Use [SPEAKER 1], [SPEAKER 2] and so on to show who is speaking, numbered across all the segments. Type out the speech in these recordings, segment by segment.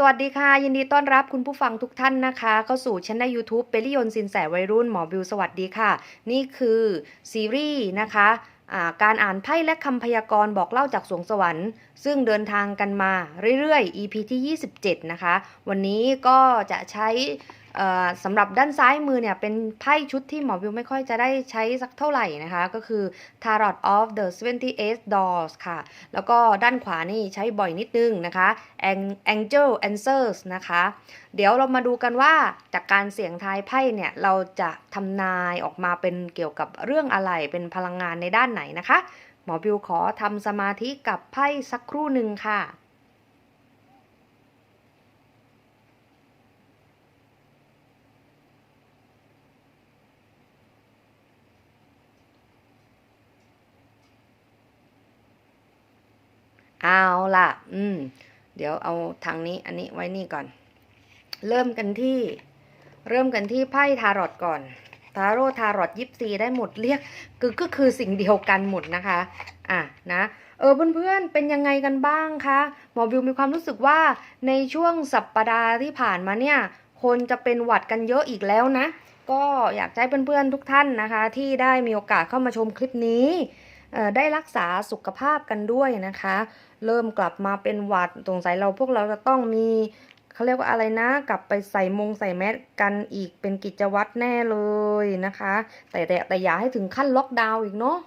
[SPEAKER 1] สวัสดีค่ะ ยินดีต้อนรับคุณผู้ฟังทุกท่านนะคะ เข้าสู่ช่อง YouTube เปริยนสินแสวัยรุ่นหมอบิวสวัสดีค่ะ นี่คือซีรีส์นะคะการอ่านไพ่และคำพยากรณ์บอกเล่าจากสวงสวรรค์ ซึ่งเดินทางกันมาเรื่อยๆ EP ที่ 27 นะคะ วันนี้ก็จะใช้ สำหรับด้านซ้ายมือเนี่ยเป็นไพ่ชุดที่หมอบิวไม่ค่อยจะได้ใช้สักเท่าไหร่นะคะ ก็คือ Tarot of the 78 Doors ค่ะ แล้วก็ด้านขวานี่ใช้บ่อยนิดนึงนะคะ Ang- Angel Answers นะคะ เดี๋ยวเรามาดูกันว่าจากการเสี่ยงทายไพ่เนี่ยเราจะทำนายออกมาเป็นเกี่ยวกับเรื่องอะไรเป็นพลังงานในด้านไหนนะคะ หมอบิวขอทำสมาธิกับไพ่สักครู่หนึ่งค่ะ เอาล่ะ อืม เดี๋ยวเอาทางนี้ อันนี้ไว้นี่ก่อน เริ่มกันที่ เริ่มกันที่ไพ่ทารอตก่อน ทาโร่ทารอตยิปซีได้หมดเรียก คือก็คือสิ่งเดียวกันหมดนะคะ อะนะเออเพื่อนๆ เป็นยังไงกันบ้างคะ หมอบิวมีความรู้สึกว่าในช่วงสัปปดาห์ที่ผ่านมาเนี่ย คนจะเป็นหวัดกันเยอะอีกแล้วนะ ก็อยากให้เพื่อนๆ ทุกท่านนะคะ ที่ได้มีโอกาสเข้ามาชมคลิปนี้ได้รักษาสุขภาพกันด้วยนะคะ เริ่มกลับมาเป็นหวัดสงสัยเราพวกเราจะต้องมีเขาเรียกว่าอะไรนะ กลับไปใส่มงใส่แมสกันอีกเป็นกิจวัตรแน่เลยนะคะ แต่แต่แต่อย่าให้ถึงขั้นล็อกดาวน์อีกเนาะ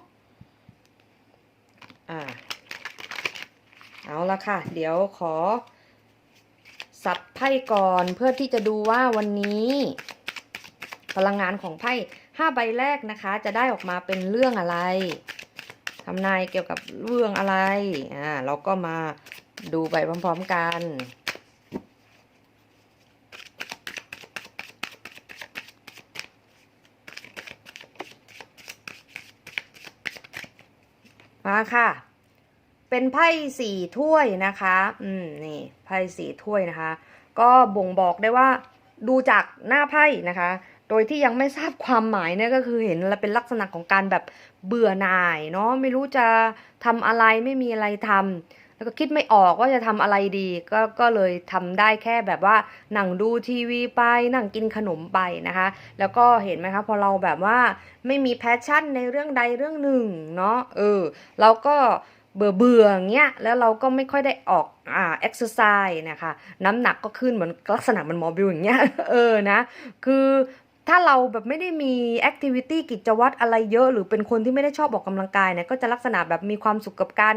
[SPEAKER 1] อ่าเอาละค่ะ เดี๋ยวขอ สับไพ่ก่อนเพื่อที่จะดูว่าวันนี้ พลังงานของไพ่ห้าใบแรกนะคะ จะได้ออกมาเป็นเรื่องอะไร ทำนายเกี่ยวกับเรื่องอะไร อ่า เราก็มาดูไปพร้อมๆกัน มาค่ะ เป็นไพ่สี่ถ้วยนะคะ อืม นี่ ไพ่สี่ถ้วยนะคะ ก็บ่งบอกได้ว่าดูจากหน้าไพ่นะคะ โดยที่ยังไม่ทราบความหมายเนี่ยก็คือเห็นแล้วเป็นลักษณะของการแบบเบื่อหน่ายเนาะไม่รู้จะทำอะไรไม่มีอะไรทำแล้วก็คิดไม่ออกว่าจะทำอะไรดี ก็ก็เลยทำได้แค่แบบว่านั่งดูทีวีไปนั่งกินขนมไปนะคะ แล้วก็เห็นไหมคะพอเราแบบว่าไม่มีแพชชั่นในเรื่องใดเรื่องหนึ่งเนาะเออเราก็เบื่อเบื่องเงี้ยแล้วเราก็ไม่ค่อยได้ออกอ่าเอ็กซ์ไซส์นะคะ น้ำหนักก็ขึ้นเหมือนลักษณะมันหมอบิวอย่างเงี้ยเออนะ คือ ถ้าเราแบบไม่ได้มีแอคทิวิตี้กิจวัตรอะไรเยอะ หรือเป็นคนที่ไม่ได้ชอบออกกำลังกายเนี่ยก็จะลักษณะแบบมีความสุขกับการ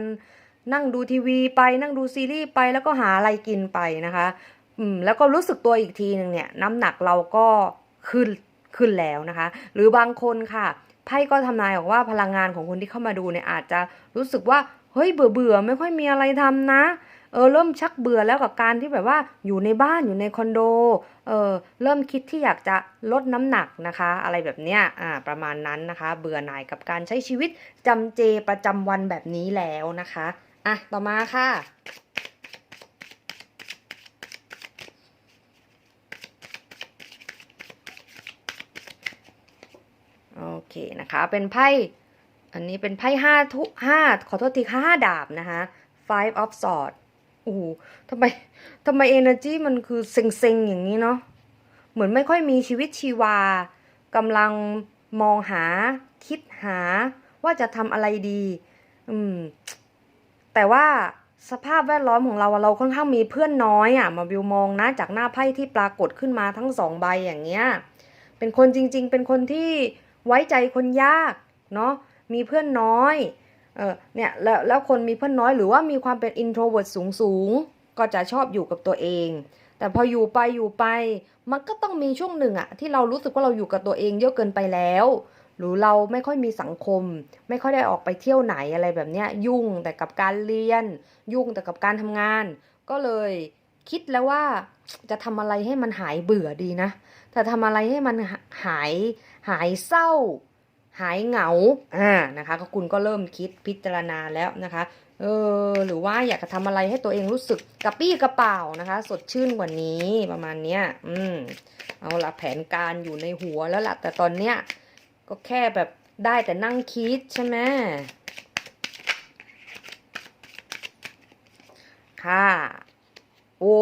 [SPEAKER 1] นั่งดูทีวีไปนั่งดูซีรีส์ไปแล้วก็หาอะไรกินไปนะคะอืมแล้วก็รู้สึกตัวอีกทีหนึ่งเนี่ยน้ำหนักเราก็ขึ้นขึ้นแล้วนะคะ หรือบางคนค่ะไพ่ก็ทำนายบอกว่าพลังงานของคนที่เข้ามาดูเนี่ยอาจจะรู้สึกว่าเฮ้ยเบื่อเบื่อไม่ค่อยมีอะไรทำนะ เออเริ่มชักเบื่อแล้วกับการที่แบบว่าอยู่ในบ้านอยู่ในคอนโด เออเริ่มคิดที่อยากจะลดน้ำหนักนะคะ อะไรแบบเนี้ยอ่าประมาณนั้นนะคะ เบื่อหน่ายกับการใช้ชีวิตจำเจประจำวันแบบนี้แล้วนะคะอะต่อมาค่ะโอเคนะคะ เป็นไพ่ อันนี้เป็นไพ่ห้าทุห้าขอโทษทีค่ะห้าดาบนะคะ five of swords โอ้โหทำไมทำไม energy มันคือเซ็งๆอย่างนี้เนาะ เหมือนไม่ค่อยมีชีวิตชีวากำลังมองหาคิดหาว่าจะทำอะไรดี อืม แต่ว่าสภาพแวดล้อมของเราเราค่อนข้างมีเพื่อนน้อยอะ มาวิวมองนะจากหน้าไพ่ที่ปรากฏขึ้นมาทั้งสองใบอย่างเงี้ย เป็นคนจริง ๆ เป็นคนที่ไว้ใจคนยาก เนาะ มีเพื่อนน้อย เออเนี่ยแล้วแล้วคนมีเพื่อนน้อยหรือว่ามีความเป็น introvert สูงสูงก็จะชอบอยู่กับตัวเอง แต่พออยู่ไปอยู่ไป มันก็ต้องมีช่วงหนึ่งอะที่เรารู้สึกว่าเราอยู่กับตัวเองเยอะเกินไปแล้ว หรือเราไม่ค่อยมีสังคม ไม่ค่อยได้ออกไปเที่ยวไหนอะไรแบบเนี้ยยุ่งแต่กับการเรียน ยุ่งแต่กับการทำงาน ก็เลยคิดแล้วว่าจะทำอะไรให้มันหายเบื่อดีนะแต่ทำอะไรให้มันหายหายเศร้า หายเหงาอ่านะคะ ก็คุณก็เริ่มคิดพิจารณาแล้วนะคะเออหรือว่าอยากจะทำอะไรให้ตัวเองรู้สึกกระปี้กระเป๋านะคะ สดชื่นกว่านี้ประมาณเนี้ยอืมเอาละแผนการอยู่ในหัวแล้วล่ะแต่ตอนเนี้ยก็แค่แบบได้แต่นั่งคิดใช่ไหมค่ะ โอ้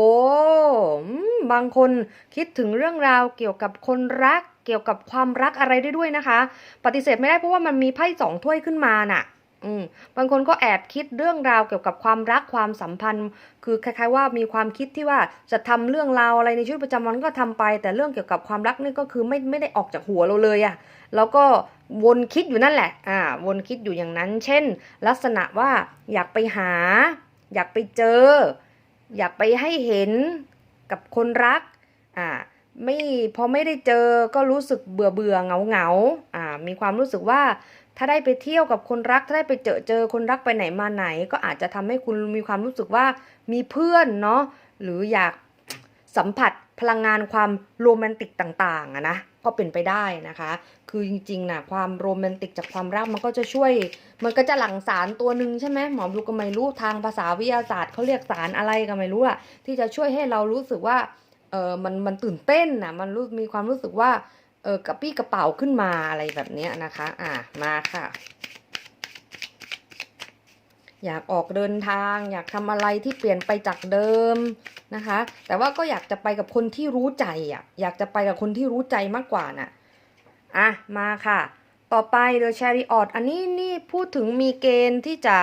[SPEAKER 1] บางคนคิดถึงเรื่องราวเกี่ยวกับคนรัก เกี่ยวกับความรักอะไรได้ด้วยนะคะ ปฏิเสธไม่ได้เพราะว่ามันมีไพ่สองถ้วยขึ้นมาน่ะอืบางคนก็แอบคิดเรื่องราวเกี่ยวกับความรักความสัมพันธ์ คือคล้ายๆ ว่ามีความคิดที่ว่าจะทำเรื่องราวอะไรในชีวิตประจำวันก็ทำไป แต่เรื่องเกี่ยวกับความรักนี่ก็คือไม่ไม่ได้ออกจากหัวเราเลยอะแล้วก็วนคิดอยู่นั่นแหละ อ่า วนคิดอยู่อย่างนั้น เช่น ลักษณะว่าอยากไปหา อยากไปเจอ อยากไปให้เห็นกับคนรักอ่าไม่พอไม่ได้เจอก็รู้สึกเบื่อเบื่อเหงาเหงาอ่ามีความรู้สึกว่าถ้าได้ไปเที่ยวกับคนรัก ถ้าได้ไปเจอเจอคนรักไปไหนมาไหน ก็อาจจะทำให้คุณมีความรู้สึกว่ามีเพื่อนเนาะหรืออยากสัมผัสพลังงานความโรแมนติกต่างๆอะนะ ก็เป็นไปได้นะคะ คือจริงๆนะความโรแมนติกจากความรักมันก็จะช่วย มันก็จะหลั่งสารตัวหนึ่งใช่ไหมหมอดูก็ไม่รู้ทางภาษาวิทยาศาสตร์เขาเรียกสารอะไรก็ไม่รู้อะที่จะช่วยให้เรารู้สึกว่าเออมันมันตื่นเต้นนะมันรู้มีความรู้สึกว่าเออกระปี้กระเป๋าขึ้นมาอะไรแบบนี้นะคะ อะมาค่ะ อยากออกเดินทาง อยากทำอะไรที่เปลี่ยนไปจากเดิมนะคะ แต่ว่าก็อยากจะไปกับคนที่รู้ใจอะอยากจะไปกับคนที่รู้ใจมากกว่าน่ะอะมาค่ะ ต่อไป The Chariot อันนี้นี่พูดถึงมีเกณฑ์ที่จะ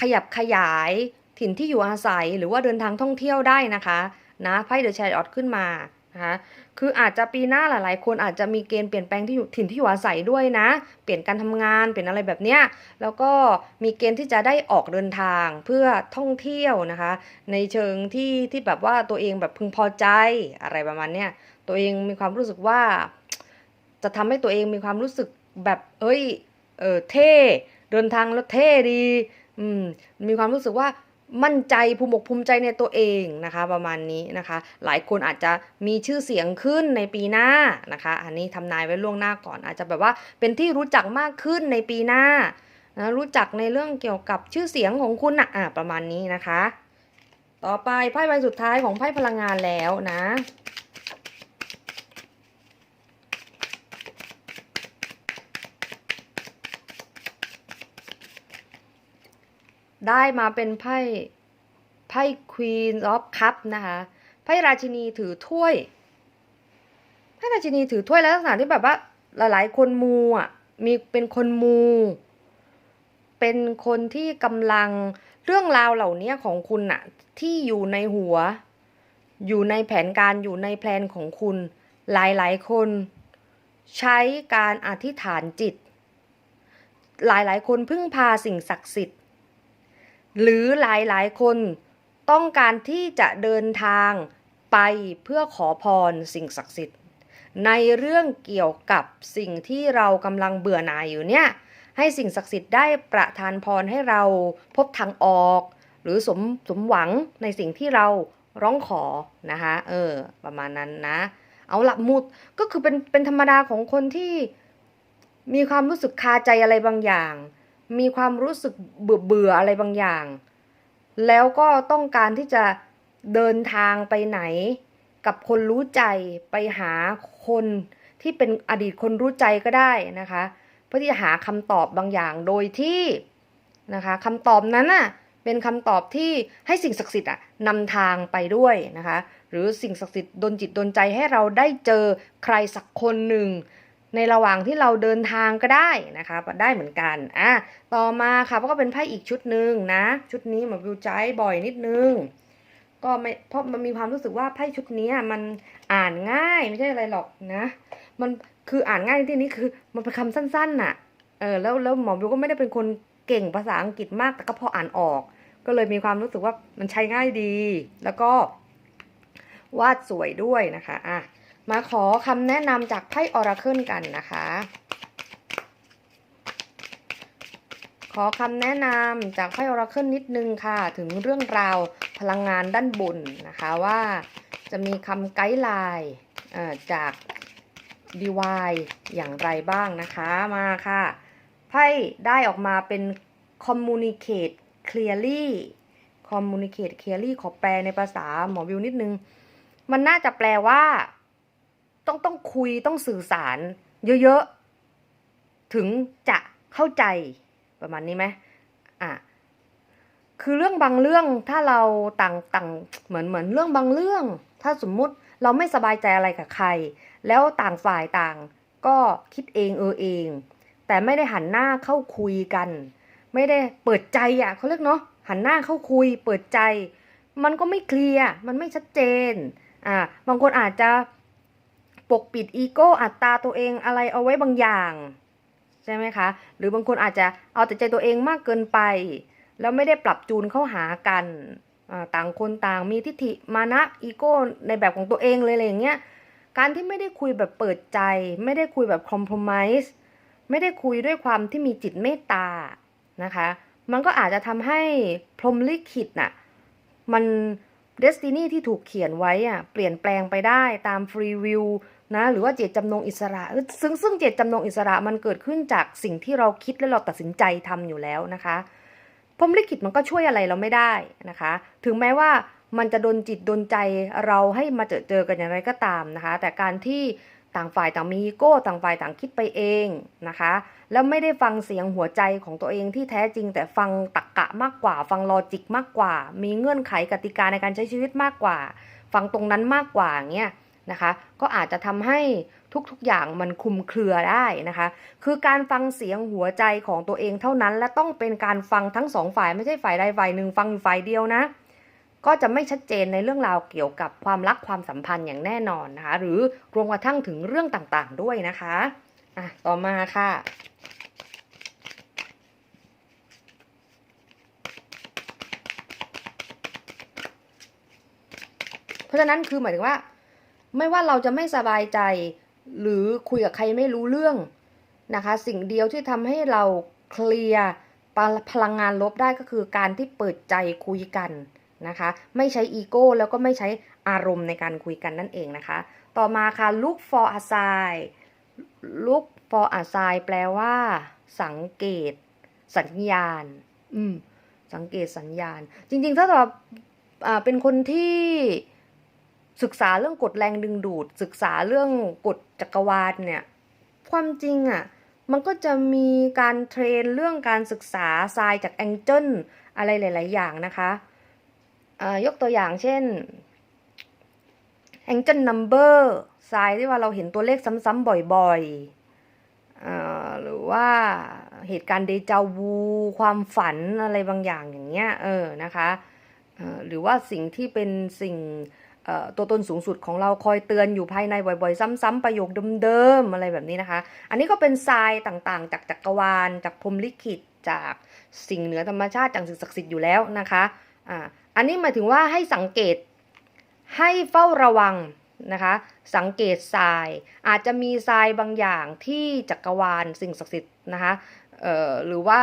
[SPEAKER 1] ขยับขยายถิ่นที่อยู่อาศัยหรือว่าเดินทางท่องเที่ยวได้นะคะนะไพ่ The Chariot ขึ้นมานะคะ คืออาจจะปีหน้าหลาย ๆ คนอาจจะมีเกณฑ์เปลี่ยนแปลงที่อยู่ถิ่นที่อยู่อาศัยด้วยนะ เปลี่ยนการทำงานเปลี่ยนอะไรแบบเนี้ยแล้วก็มีเกณฑ์ที่จะได้ออกเดินทางเพื่อท่องเที่ยวนะคะ ในเชิงที่ที่แบบว่าตัวเองแบบพึงพอใจอะไรประมาณเนี้ยตัวเองมีความรู้สึกว่า จะทำให้ตัวเองมีความรู้สึกแบบเอ้ยเออเท่เดินทางแล้วเท่ดี อืมมีความรู้สึกว่า มั่นใจภูมิอกภูมิใจในตัวเองนะคะประมาณนี้นะคะ หลายคนอาจจะมีชื่อเสียงขึ้นในปีหน้านะคะ อันนี้ทำนายไว้ล่วงหน้าก่อน อาจจะแบบว่าเป็นที่รู้จักมากขึ้นในปีหน้านะรู้จักในเรื่องเกี่ยวกับชื่อเสียงของคุณนะอะประมาณนี้นะคะ ต่อไปไพ่ใบสุดท้ายของไพ่พลังงานแล้วนะ ได้มาเป็นไพ่ไพ่ Queen of Cup นะคะไพ่ราชินีถือถ้วยไพ่ราชินีถือถ้วยแล้วลักษณะที่แบบว่า หลาย ๆ คนมูอะมีเป็นคนมู เป็นคนที่กำลังเรื่องราวเหล่านี้ของคุณน่ะ ที่อยู่ในหัว อยู่ในแผนการอยู่ในแพลนของคุณ หลายๆ คน ใช้การอธิษฐานจิต หลายๆ คนพึ่งพาสิ่งศักดิ์สิทธิ์ หรือหลายๆ คนต้องการที่จะเดินทางไปเพื่อขอพรสิ่งศักดิ์สิทธิ์ ในเรื่องเกี่ยวกับสิ่งที่เรากำลังเบื่อหน่ายอยู่เนี่ย ให้สิ่งศักดิ์สิทธิ์ได้ประทานพรให้เราพบทางออก หรือสมสมหวังในสิ่งที่เราร้องขอนะคะเออ ประมาณนั้นนะ เอาละมุดก็คือเป็นเป็นธรรมดาของคนที่มีความรู้สึกคาใจอะไรบางอย่าง มีความรู้สึกเบื่อเบื่ออะไรบางอย่าง แล้วก็ต้องการที่จะเดินทางไปไหน กับคนรู้ใจไปหาคนที่เป็นอดีตคนรู้ใจก็ได้นะคะ เพื่อที่จะหาคำตอบบางอย่างโดยที่นะคะคำตอบนั้นน่ะเป็นคำตอบที่ให้สิ่งศักดิ์สิทธิ์อะนำทางไปด้วยนะคะ หรือสิ่งศักดิ์สิทธิ์ดลจิตดลใจให้เราได้เจอใครสักคนหนึ่ง ในระหว่างที่เราเดินทางก็ได้นะคะได้เหมือนกันอะต่อมาค่ะก็เป็นไพ่อีกชุดหนึ่งนะ ชุดนี้หมาวิวใจบ่อยนิดนึงก็ไม่เพราะมันมีความรู้สึกว่าไพ่ชุดนี้มันอ่านง่ายไม่ใช่อะไรหรอกนะ มันคืออ่านง่ายที่นี้คือมันเป็นคำสั้นๆน่ะเออแล้วแล้วหมอวิวก็ไม่ได้เป็นคนเก่งภาษาอังกฤษมากแต่ก็พออ่านออก ก็เลยมีความรู้สึกว่ามันใช้ง่ายดี แล้วก็วาดสวยด้วยนะคะอะ มาขอคำแนะนำจากไพ่ออราเคิลกันนะคะ ขอคำแนะนำจากไพ่ออราเคิลนิดนึงค่ะ ถึงเรื่องราวพลังงานด้านบนนะคะว่าจะมีคำไกด์ไลน์เอ่อจาก DY อย่างไรบ้างนะคะมาค่ะ ไพ่ได้ออกมาเป็น communicate clearly communicate clearly ขอแปลในภาษาหมอวิวนิดนึง มันน่าจะแปลว่า ต้องต้องคุยต้องสื่อสาร เยอะๆ ถึงจะเข้าใจประมาณนี้ไหมอะคือเรื่องบางเรื่องถ้าเราต่างต่างเหมือนเหมือนเรื่องบางเรื่อง ถ้าสมมุติเราไม่สบายใจอะไรกับใคร แล้วต่างฝ่ายต่าง ก็คิดเองเออเอง แต่ไม่ได้หันหน้าเข้าคุยกัน ไม่ได้เปิดใจอะเขาเรียกเนาะหันหน้าเข้าคุย เปิดใจ มันก็ไม่เคลียร์มันไม่ชัดเจนอ่าบางคนอาจจะ ปกปิดอีโก้อัตตาตัวเองอะไรเอาไว้บางอย่างใช่ไหมคะ หรือบางคนอาจจะเอาแต่ใจตัวเองมากเกินไป แล้วไม่ได้ปรับจูนเข้าหากันต่างคนต่างมีทิฏฐิมานะอีโก้ในแบบของตัวเองเลยอะไรอย่างเงี้ยการที่ไม่ได้คุยแบบเปิดใจ ไม่ได้คุยแบบคอม p r o m i s e ไม่ได้คุยด้วยความที่มีจิตเมตตานะคะ มันก็อาจจะทำให้พรมลิขิตน่ะมัน เดสตินีที่ถูกเขียนไว้อะเปลี่ยนแปลงไปได้ตามฟรีวิวนะหรือว่าเจตจำนงอิสระ ซึ่งซึ่งเจตจำนงอิสระมันเกิดขึ้นจากสิ่งที่เราคิดและเราตัดสินใจทำอยู่แล้วนะคะพรมลิขิตมันก็ช่วยอะไรเราไม่ได้นะคะ ถึงแม้ว่ามันจะดนจิตดนใจเราให้มาเจอเจอกันอย่างไรก็ตามนะคะ แต่การที่ ต่างฝ่ายต่างมีอีโก้ต่างฝ่ายต่างคิดไปเองนะคะ แล้วไม่ได้ฟังเสียงหัวใจของตัวเองที่แท้จริง แต่ฟังตรกกะมากกว่า ฟังลอจิกมากกว่า มีเงื่อนไขกติกาในการใช้ชีวิตมากกว่า ฟังตรงนั้นมากกว่าเงี้ยนะคะ ก็อาจจะทำให้ทุกๆอย่างมันคุมเครือได้นะคะ คือการฟังเสียงหัวใจของตัวเองเท่านั้น และต้องเป็นการฟังทั้งสองฝ่ายไม่ใช่ฝ่ายใดฝ่ายหนึ่งฟังฝ่ายเดียวนะ ก็จะไม่ชัดเจนในเรื่องราวเกี่ยวกับความรักความสัมพันธ์อย่างแน่นอนนะคะ หรือรวมกระทั่งถึงเรื่องต่างๆด้วยนะคะอะต่อมาค่ะเพราะฉะนั้นคือหมายถึงว่า ไม่ว่าเราจะไม่สบายใจ หรือคุยกับใครไม่รู้เรื่องนะคะ สิ่งเดียวที่ทำให้เราเคลียร์พลังงานลบได้ก็คือการที่เปิดใจคุยกัน นะคะ ไม่ใช้อีโก้แล้วก็ไม่ใช้อารมณ์ในการคุยกันนั่นเองนะคะ ต่อมาค่ะ look for a sign look for a sign แปลว่า สังเกต สัญญาณ อืม สังเกตสัญญาณ จริงๆ ถ้าเราอ่าเป็นคนที่ศึกษาเรื่องกฎแรงดึงดูด ศึกษาเรื่องกฎจักรวาลเนี่ย ความจริงอะ่ะ มันก็จะมีการเทรนเรื่องการศึกษาทรายจากแองเจิลอะไรหลาย ๆ อย่างนะคะอ่า ยกตัวอย่างเช่น Angel Number ทรายที่ว่าเราเห็นตัวเลขซ้ำๆบ่อยๆหรือว่าเหตุการณ์เดจาวู ความฝันอะไรบางอย่างอย่างเงี้ยเออนะคะหรือว่าสิ่งที่เป็นสิ่งตัวตนสูงสุดของเราคอยเตือนอยู่ภายในบ่อยๆ ซ้ำๆประโยคเดิมๆอะไรแบบนี้นะคะ อันนี้ก็เป็นทรายต่างๆ จากจักรวาล จากพรมลิขิตจากสิ่งเหนือธรรมชาติจากสิ่งศักดิ์สิทธิ์อยู่แล้วนะคะอ่า อันนี้หมายถึงว่าให้สังเกตให้เฝ้าระวังนะคะ สังเกตทราย อาจจะมีทรายบางอย่างที่จักรวาลสิ่งศักดิ์สิทธิ์นะคะหรือว่า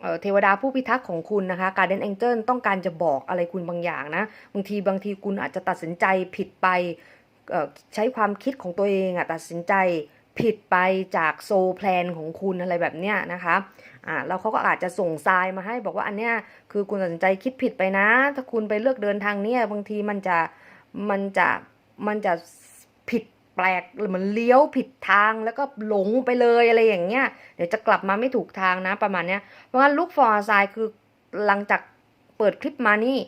[SPEAKER 1] เเทวดาผู้พิทักษ์ของคุณนะคะการเดนแองเจิลต้องการจะบอกอะไรคุณบางอย่างนะ บางทีบางทีคุณอาจจะตัดสินใจผิดไปใช้ความคิดของตัวเองอะตัดสินใจผิดไปจากโซแพลนของคุณอะไรแบบเนี้ยนะคะ อ่าแล้วเขาก็อาจจะส่งทรายมาให้ บอกว่าอันเนี้ยคือคุณตัดสินใจคิดผิดไปนะ ถ้าคุณไปเลือกเดินทางเนี้ยบางทีมันจะมันจะมันจะผิดแปลกหรือมันเลี้ยวผิดทางแล้วก็หลงไปเลยอะไรอย่างเงี้ยเดี๋ยวจะกลับมาไม่ถูกทางนะประมาณเนี้ยเพราะงั้นลุกฟอร์ไซคือหลังจากเปิดคลิปมานี่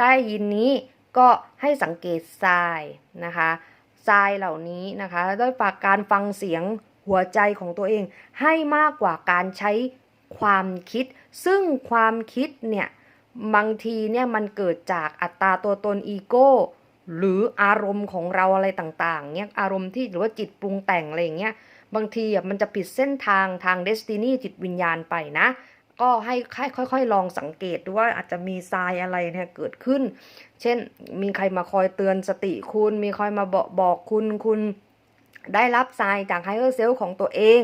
[SPEAKER 1] ได้ยินนี้ก็ให้สังเกตทรายนะคะทรายเหล่านี้นะคะด้วยฝากการฟังเสียงหัวใจของตัวเองให้มากกว่าการใช้ ความคิด ซึ่งความคิดเนี่ยบางทีเนี่ยมันเกิดจากอัตราตัวตนอีโก้ หรืออารมณ์ของเราอะไรต่างๆเนี่ยอารมณ์ที่หรือว่าจิตปรุงแต่งอะไรอย่างเงี้ยบางทีอะมันจะผิดเส้นทางทางเดสตินีจิตวิญญาณไปนะ ก็ให้ค่อยๆลองสังเกตดูว่าอาจจะมีทรายอะไรเนี่ยเกิดขึ้น เช่นมีใครมาคอยเตือนสติคุณ มีใครมาบอกบอกคุณคุณได้รับทรายจากไฮเออร์เซลของตัวเอง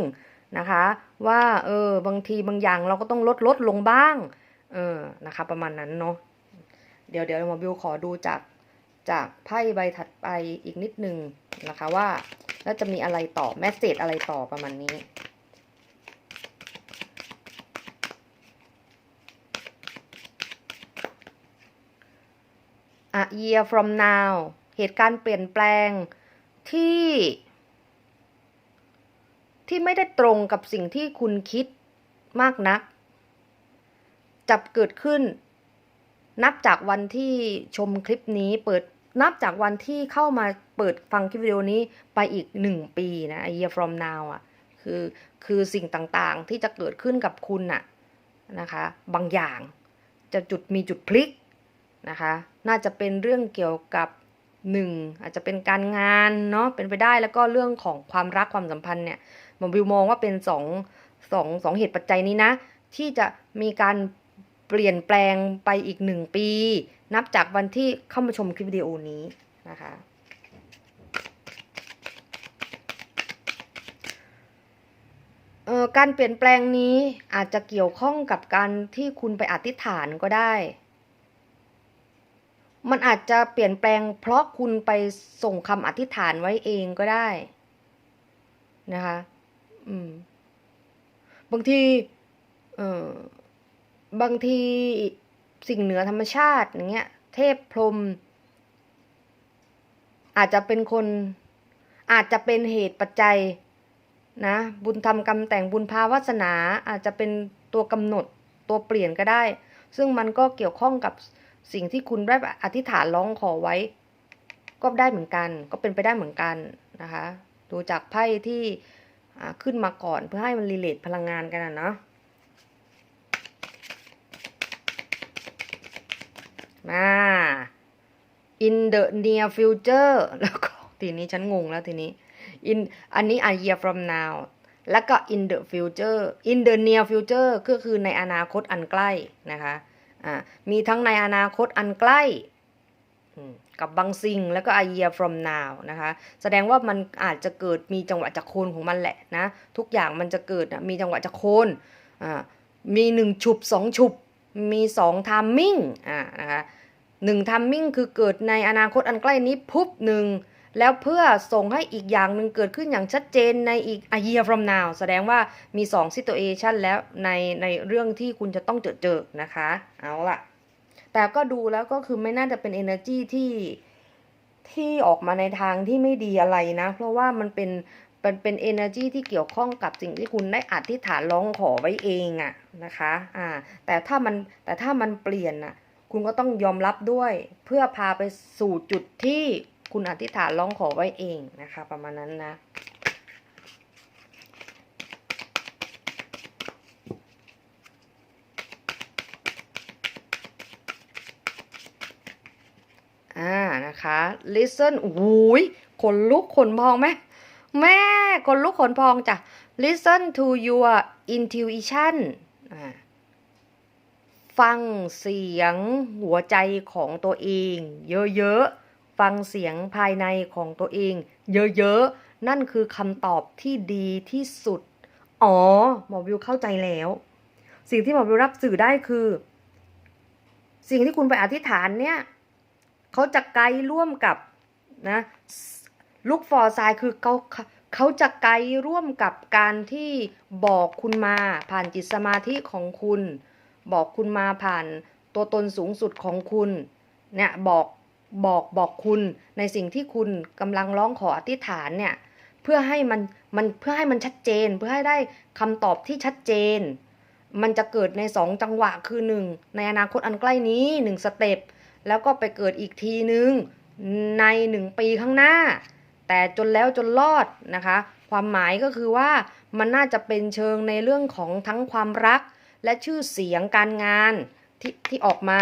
[SPEAKER 1] นะคะ ว่าเออบางทีบางอย่างเราก็ต้องลดลดลงบ้าง เออนะคะ ประมาณนั้นเนาะเดี๋ยวเดี๋ยวหมอบิวขอดูจากจากไพ่ใบถัดไปอีกนิดนึงนะคะว่าแล้วจะมีอะไรต่อแมสเซจอะไรต่อประมาณนี้ a year from now เหตุการณ์เปลี่ยนแปลงที่ ที่ไม่ได้ตรงกับสิ่งที่คุณคิดมากนักจะเกิดขึ้น นับจากวันที่ชมคลิปนี้เปิดนับจากวันที่เข้ามาเปิดฟังคลิปวิดีโอนี้ไปอีกหนึ่งปีนะ a year from now อะคือคือสิ่งต่างๆที่จะเกิดขึ้นกับคุณน่ะนะคะ บางอย่างจะจุดมีจุดพลิกนะคะ น่าจะเป็นเรื่องเกี่ยวกับหนึ่งอาจจะเป็นการงานเนาะเป็นไปได้แล้วก็เรื่องของความรักความสัมพันธ์เนี่ย หมอบิวมองว่าเป็นสองสองสองเหตุปัจจัยนี้นะ ที่จะมีการเปลี่ยนแปลงไปอีกหนึ่งปี นับจากวันที่เข้ามาชมคลิปวิดีโอนี้นะคะเอ่อการเปลี่ยนแปลงนี้อาจจะเกี่ยวข้องกับการที่คุณไปอธิษฐานก็ได้ มันอาจจะเปลี่ยนแปลงเพราะคุณไปส่งคำอธิษฐานไว้เองก็ได้นะคะ อืม บางที เอ่อบางทีสิ่งเหนือธรรมชาติอย่างเงี้ย เทพพรหมอาจจะเป็นคน อาจจะเป็นเหตุปัจจัย นะ บุญธรรมกรรมแต่งบุญภาวาสนา อาจจะเป็นตัวกำหนดตัวเปลี่ยนก็ได้ ซึ่งมันก็เกี่ยวข้องกับสิ่งที่คุณได้อธิษฐานร้องขอไว้ ก็ได้เหมือนกัน ก็เป็นไปได้เหมือนกันนะคะ ดูจากไพ่ที่ ขึ้นมาก่อนเพื่อให้มันรีเลทพลังงานกันนะเนาะมา in the near future แล้วก็ทีนี้ฉันงงแล้วทีนี้ in อันนี้ a year from now แล้วก็ in the future in the near future ก็คือในอนาคตอันใกล้นะคะ อ่า มีทั้งในอนาคตอันใกล้ กับบางสิ่งแล้วก็ a year from now นะคะ แสดงว่ามันอาจจะเกิดมีจังหวะจากโคนของมันแหละนะ ทุกอย่างมันจะเกิดมีจังหวะจากโคนมีหนึ่งฉุบสองฉุบ มีสองทามมิ่งนะคะหนึ่งทามมิ่งคือเกิดในอนาคตอันใกล้นี้พุบหนึ่งแล้วเพื่อส่งให้อีกอย่างหนึ่งเกิดขึ้นอย่างชัดเจนในอีก a year from now แสดงว่ามี2 situation แล้วในในเรื่องที่คุณจะต้องเจอเจอนะคะ เอาล่ะ แต่ก็ดูแล้วก็คือไม่น่าจะเป็น energy ที่ที่ออกมาในทางที่ไม่ดีอะไรนะ เพราะว่ามันเป็นเป็นเป็น energy ที่เกี่ยวข้องกับสิ่งที่คุณได้อธิษฐานร้องขอไว้เองอะนะคะอ่าแต่ถ้ามันแต่ถ้ามันเปลี่ยนอะคุณก็ต้องยอมรับด้วย เพื่อพาไปสู่จุดที่คุณอธิษฐานร้องขอไว้เองนะคะ ประมาณนั้นนะ อ่านะคะ listen โอยขนลุกขนพองไหมแม่ขนลุกขนพองจ้ะ listen to your intuition ฟังเสียงหัวใจของตัวเอง เยอะๆ ฟังเสียงภายในของตัวเอง เยอะๆ นั่นคือคำตอบที่ดีที่สุด อ๋อ หมอวิวเข้าใจแล้ว สิ่งที่หมอวิวรับสื่อได้คือ สิ่งที่คุณไปอธิษฐานเนี่ย เขาจะไกด์ร่วมกับนะลูกฟอร์ไซคือเขาเขาจะไกด์ร่วมกับการที่บอกคุณมาผ่านจิตสมาธิของคุณ บอกคุณมาผ่านตัวตนสูงสุดของคุณเนี่ยบอกบอกบอกคุณในสิ่งที่คุณกำลังร้องขออธิษฐานเนี่ยเพื่อให้มันมันเพื่อให้มันชัดเจน เพื่อให้ได้คำตอบที่ชัดเจน มันจะเกิดในสองจังหวะคือหนึ่งในอนาคตอันใกล้นี้หนึ่งสเต็ป แล้วก็ไปเกิดอีกทีนึงในหนึ่งปีข้างหน้า แต่จนแล้วจนรอดนะคะ ความหมายก็คือว่ามันน่าจะเป็นเชิงในเรื่องของทั้งความรัก และชื่อเสียงการงานที่ที่ออกมา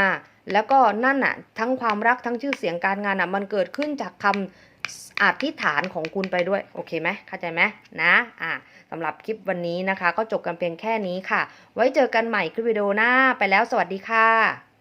[SPEAKER 1] แล้วก็นั่นน่ะทั้งความรักทั้งชื่อเสียงการงานอะมันเกิดขึ้นจากคำอธิษฐานของคุณไปด้วย โอเคไหมเข้าใจไหมนะอะสำหรับคลิปวันนี้นะคะ ก็จบกันเพียงแค่นี้ค่ะ ไว้เจอกันใหม่คลิปวิดีโอหน้าไปแล้วสวัสดีค่ะ